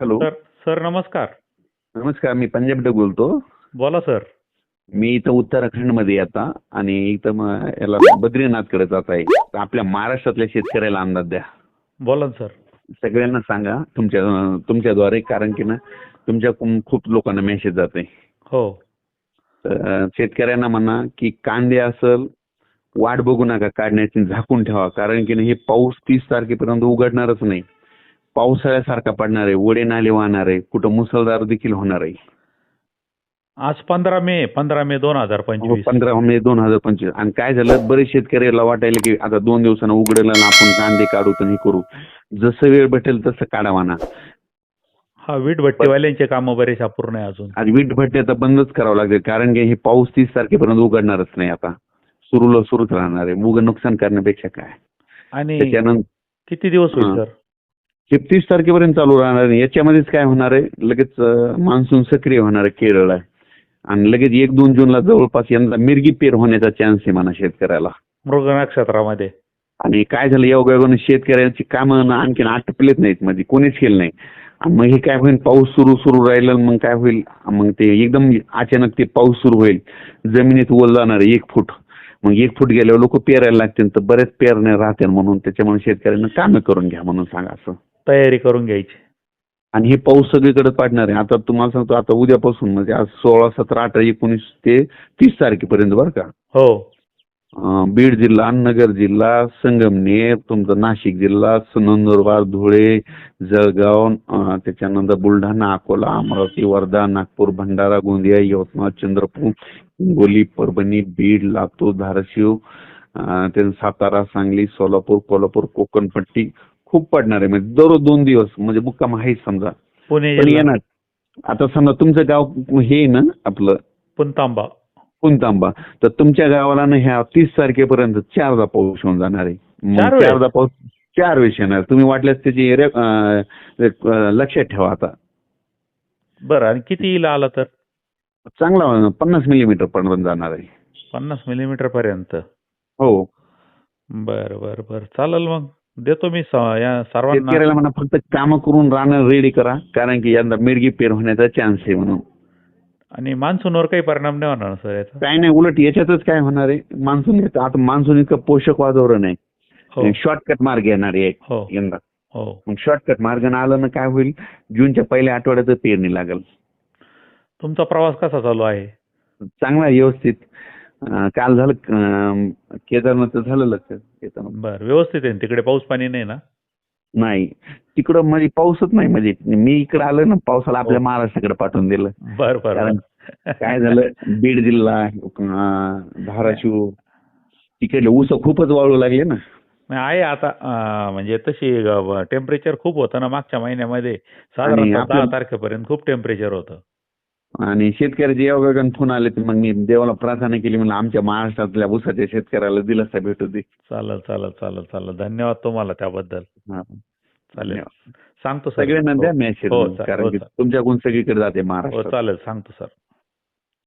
Hello. Sir sir नमस्कार. नमस्कार मी पंजाबडे बोलतो. बोला सर. मी इथं उत्तराखंडमध्ये आता आणि इथं मग याला बद्रीनाथकडे जात आहे. तर आपल्या महाराष्ट्रातल्या शेतकऱ्याला अंदाज द्या. बोला ना सर. सगळ्यांना सांगा तुमच्या तुमच्याद्वारे कारण की ना तुमच्याकडून खूप लोकांना मेसेज जाते हो. तर शेतकऱ्यांना म्हणा की कांदे असल वाट बघू नका काढण्याची झाकून ठेवा. कारण की ना हे पाऊस तीस तारखेपर्यंत उघडणारच नाही. पावसाळ्यासारखा पडणार आहे वडे नाले वाहणार आहे कुठं मुसळधार देखील होणार आहे. आज पंधरा मे पंधरा मे दोन हजार हो, पंचवीस. पंधरा मे दोन हजार पंचवीस. आणि काय झालं बरेच शेतकऱ्याला वाटायला की आता दोन दिवसानं उघडेल आणि आपण कांदे काढू तर हे करू. जसं वेळ भेटेल तसं काढावा ना हा वीट भट्टीवाल्यांचे कामं बरेच अपूर्ण आहे अजून. आज वीट भट्टी आता बंदच करावं लागेल कारण की हे पाऊस तीस तारखेपर्यंत उघडणारच नाही आता. सुरूला सुरूच राहणार आहे. उघड नुकसान करण्यापेक्षा काय? आणि त्याच्यानंतर किती दिवस होईल. सर? हे तीस तारखेपर्यंत चालू राहणार आहे. याच्यामध्येच काय होणार आहे? लगेच मान्सून सक्रिय होणार आहे केरळला. आणि लगेच एक दोन जूनला जवळपास यंदा मिरगी पेर होण्याचा चान्स आहे म्हणा शेतकऱ्याला. मृग नक्षत्रामध्ये. आणि काय झालं? योगायोगाने शेतकऱ्यांची कामं आणखीन आटपलेच नाहीत. मध्ये कोणीच केलं नाही. आणि मग हे काय होईल? पाऊस सुरू सुरू राहिलं मग काय होईल? मग ते एकदम अचानक ते पाऊस सुरू होईल. जमिनीत ओल जाणार आहे एक फूट. मग एक फूट गेल्यावर लोक पेरायला लागतील. तर बरेच पेरणे राहतील म्हणून. त्याच्यामुळे शेतकऱ्यांना कामं करून घ्या म्हणून सांगा असं. तयारी करून घ्यायची. आणि हे पाऊस सगळीकडे पडणार आहे. आता तुम्हाला सांगतो आता उद्यापासून म्हणजे आज सोळा सतरा अठरा एकोणीस ते तीस तारखेपर्यंत बरं का? हो. अं, बीड जिल्हा नगर जिल्हा संगमनेर तुमचा नाशिक जिल्हा नंदुरबार धुळे जळगाव अं, त्याच्यानंतर बुलढाणा अकोला अमरावती वर्धा नागपूर भंडारा गोंदिया यवतमाळ चंद्रपूर हिंगोली परभणी बीड लातूर धाराशिव अं, त्यानंतर सातारा सांगली सोलापूर कोल्हापूर कोकणपट्टी खूप पडणार आहे. म्हणजे दररोज दोन दिवस म्हणजे मुक्काम आहेच समजा. पुणे येणार. आता समजा तुमचं गाव हे आहे ना आपलं? पुणतांबा. पुणतांबा. तर तुमच्या गावाला ना ह्या तीस तारखेपर्यंत चारदा पाऊस होऊन जाणार आहे. चार? चारदा पाऊस चार वेळेस येणार. तुम्ही वाटल्यास त्याची रे- अं, एक, अं, लक्षात ठेवा आता. बरं आणि किती येईल आला तर? चांगला पन्नास मिलीमीटर पर्यंत जाणार आहे. पन्नास मिलीमीटर पर्यंत? हो. बरं बरं बरं. चालेल मग. देतो मी या सर्वांना. शेतकऱ्याला म्हणा फक्त कामं करून राहणं रेडी करा कारण की यंदा मिरगी पेर होण्याचा चान्स आहे म्हणून. आणि मान्सूनवर काही परिणाम नाही होणार सर याचा? काय नाही उलट याच्यातच काय होणार आहे? मान्सून येतं. आता मान्सून इतकं पोषक वातावरण हो. आहे शॉर्टकट मार्ग येणार आहे हो. यंदा. हो. मग शॉर्टकट मार्गाने आलं ना काय होईल? जूनच्या पहिल्या आठवड्यात पेरणी लागेल. तुमचा प्रवास कसा चालू आहे? चांगला आहे, व्यवस्थित. काल झालं केदारनाथ झालं लक्ष केदारनाथ बरं व्यवस्थित आहे ना तिकडे पाऊस पाणी नाही ना? नाही. तिकडं म्हणजे पाऊसच नाही म्हणजे मी इकडे आलो ना पावसाला आपल्या हो. महाराष्ट्राकडे पाठवून दिलं. बरं बरं काय झालं बीड जिल्हा धाराशिव तिकडले ऊस खूपच वाळू लागले ना. आहे आता म्हणजे तशी टेम्परेचर खूप होतं ना मागच्या महिन्यामध्ये. दहा तारखेपर्यंत खूप टेम्परेचर होतं. आणि शेतकऱ्याचे योगायोगाने फोन आले तर मग मी देवाला प्रार्थना केली म्हणलं आमच्या महाराष्ट्रातल्या ऊसाच्या शेतकऱ्याला दिलासा भेटू दे. चालेल चालेल चालेल चालेल. धन्यवाद तुम्हाला त्याबद्दल. हा. चालेल. सांगतो सर. सगळ्यांना द्या मॅसेज हो, चालेल, कारण हो, की. तुमच्याकडून सगळीकडे जाते हो महाराष्ट्रात. चालेल. सांगतो सर.